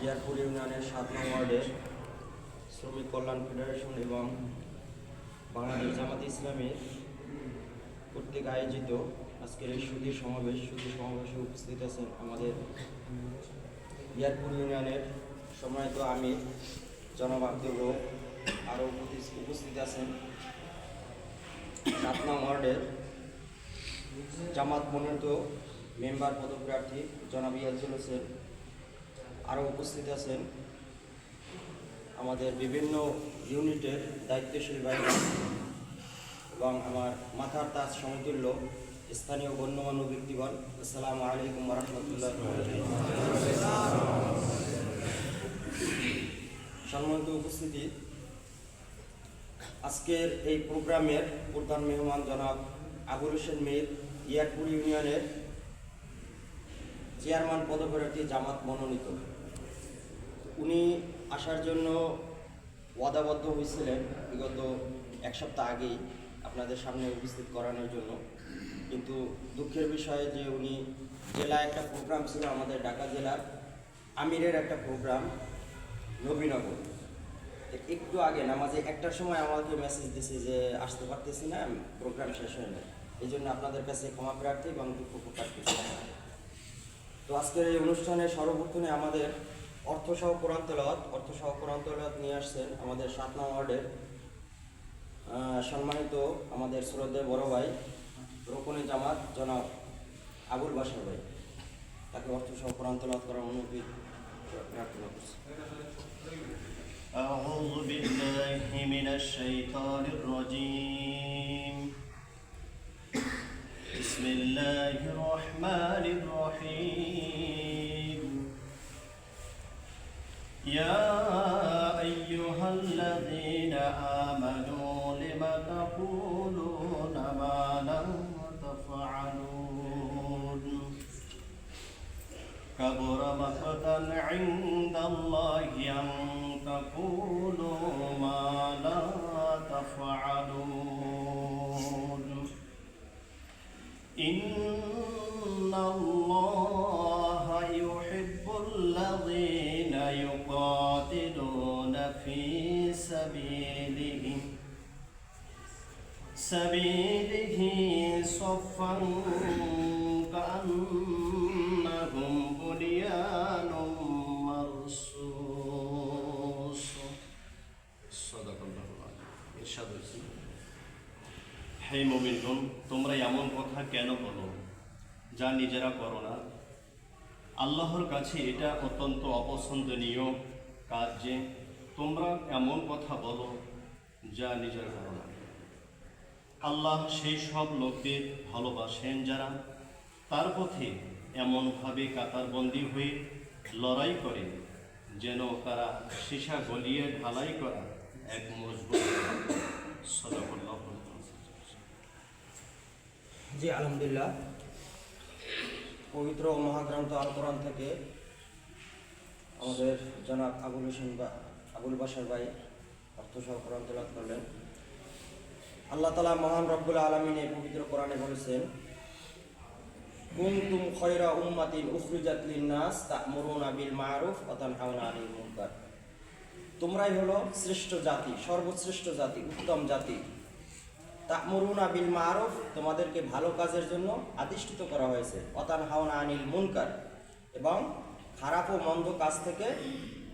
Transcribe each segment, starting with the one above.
ইয়ারপুর ইউনিয়নের সাত নং ওয়ার্ডের শ্রমিক কল্যাণ ফেডারেশন এবং বাংলাদেশ জামাত ইসলামী কর্তৃক আয়োজিত আজকের এই সুদী সমাবেশ সুদী সমাবেশে উপস্থিত আছেন আমাদের ইয়ারপুর ইউনিয়নের সম্মানিত আমির জনাব আব্দুর রৌফ আরও উপস্থিত- উপস্থিত আছেন সাত নং ওয়ার্ডের জামাত মনোনীত মেম্বার পদপ্রার্থী জনাব ইয়াজুল হোসেন। আরও উপস্থিত আছেন আমাদের বিভিন্ন ইউনিটের দায়িত্বশীল বাহিনী এবং আমার মাথার তাজ সমতুল্য স্থানীয় গণ্যমান্য ব্যক্তিগণ। আসসালামু আলাইকুম রহমতুল্লাহ সম্মানিত উপস্থিতি, আজকের এই প্রোগ্রামের প্রধান মেহমান জনাব আবুল হোসেন মীর, ইয়ারপুর ইউনিয়নের চেয়ারম্যান পদপ্রার্থী জামাত মনোনীত। উনি আসার জন্য ওয়াদাবদ্ধ হয়েছিলেন বিগত এক সপ্তাহ আগেই আপনাদের সামনে উপস্থিত করানোর জন্য। কিন্তু দুঃখের বিষয় যে উনি জেলায় একটা প্রোগ্রাম ছিল আমাদের ঢাকা জেলার আমিরের একটা প্রোগ্রাম নবীনগর। একটু আগে না নামাজে একটার সময় আমাকে মেসেজ দিছে যে আসতে পারতেছি না প্রোগ্রাম শেষ হয়ে যায় এই জন্য আপনাদের কাছে ক্ষমা প্রার্থী এবং দুঃখ প্রকাশ করছি। তো আজকের এই অনুষ্ঠানে সর্বপ্রথমে আমাদের অর্থসহ কোরআন তেলাওয়াত অর্থসহ কোরআন তেলাওয়াত নিয়ে আসছেন আমাদের সাত নং ওয়ার্ডের আহ, সম্মানিত আমাদের শ্রদ্ধেয় বড় ভাই রোকনে জামাত জনাব আবুল বাসার ভাই তাকে অর্থসহ কোরআন তেলাওয়াত করার অনুমতি প্রার্থনা করছি أعوذ بالله من الشيطان الرجيم بسم الله الرحمن الرحيم يا أيها الذين آمنوا لم تقولون ما لا تفعلون؟ كبر مقتا عند الله أن تقولوا يقاتلون في سبيله سبيله صفا كأنهم بنيان مرصوص صدق الله العظيم إرشاد হয়েছে। হে মোমিনগণ তোমরা এমন কথা কেন বলো যা নিজেরা করো না আল্লাহর কাছে এটা অত্যন্ত অপছন্দনীয় কাজ তোমরা এমন কথা বলো যা নিজের করো না আল্লাহ সেই সব লোকদের ভালোবাসেন যারা তার পথে এমনভাবে কাতারবন্দি হয়ে লড়াই করে যেন তারা সীসা গলিয়ে ঢালাই করা এক মজবুত জি, আলহামদুলিল্লাহ। পবিত্র মহাগ্রন্থ আল কোরআন থেকে আমাদের জনাব আবুল হোসেন বা আবুল বাসার ভাই অর্থসহ কোরআন তেলাত করলেন। আল্লাহ তালা মহান রব্বুল আলমিন এই পবিত্র কোরআনে বলেছেন, কুনতুম খয়রা উম্মাতিন উখরিজাত লিন্নাস তা'মুরুনা বিল মা'রুফ ওয়া তানহাউনা আনিল মুনকার। তোমরাই হলো শ্রেষ্ঠ জাতি, সর্বশ্রেষ্ঠ জাতি, উত্তম জাতি। তা'মুরুনা বিল মা'রুফ তোমাদেরকে ভালো কাজের জন্য আদিষ্ঠিত করা হয়েছে। অতান হাওনা আনিল মুনকার। এবং খারাপ ও মন্দ কাজ থেকে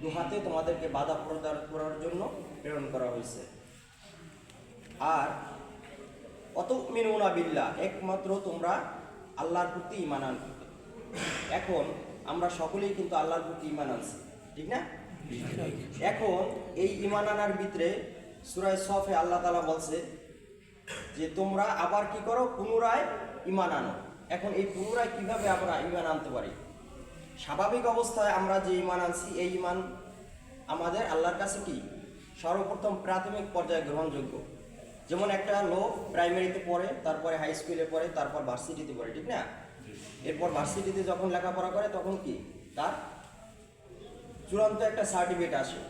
দুহাতে তোমাদেরকে বাধা প্রদান করার জন্য প্রেরণ করা হয়েছে। আর অত মিনুনা বিল্লাহ, একমাত্র তোমরা আল্লাহর প্রতি ইমান আনবে। এখন আমরা সকলেই কিন্তু আল্লাহর প্রতি ইমান আনছি, ঠিক না? এখন এই ইমান আনার ভিতরে সুরায় সফে আল্লাহ তালা বলছে যে, তোমরা আবার কি করো? পুনরায় ইমান আনো। এখন এই পুনরায় কীভাবে আমরা ইমান আনতে পারি? স্বাভাবিক অবস্থায় আমরা যে ইমান আনছি, এই ইমান আমাদের আল্লাহর কাছে কি? সর্বপ্রথম প্রাথমিক পর্যায়ে গ্রহণযোগ্য। যেমন একটা লোক প্রাইমারিতে পড়ে, তারপরে হাই স্কুলে পড়ে, তারপর ভার্সিটিতে পড়ে, ঠিক না? এরপর ভার্সিটিতে যখন লেখাপড়া করে, তখন কি? তার চূড়ান্ত একটা সার্টিফিকেট আসে।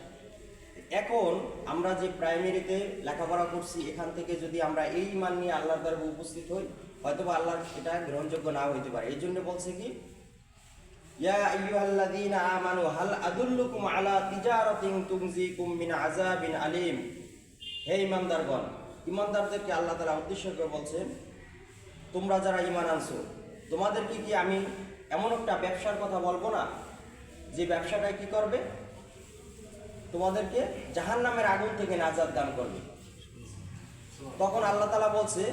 এখন আমরা যে প্রাইমারিতে লেখাপড়া করছি, এখান থেকে যদি আমরা এই মান নিয়ে আল্লাহর দরবারে উপস্থিত হই হয়তো বা আল্লাহর এটা গ্রহণযোগ্য না হইতে পারে। এই জন্য বলছে কি? আমানু, হাল আদুল্লুকুম আলা তিজারাতিন তুনজিকুম মিন আযাবিন আলিম। হে ইমানদারদেরকে উদ্দেশ্য করে তোমরা যারা ঈমান আনছো, তোমাদেরকে কি আমি এমন একটা ব্যবসার কথা বলব না, যে ব্যবসাটায় কি করবে? তোমাদেরকে জাহান্নামের আগুন থেকে নাজাত দান করবে। তখন আল্লাহ তাআলা বলছে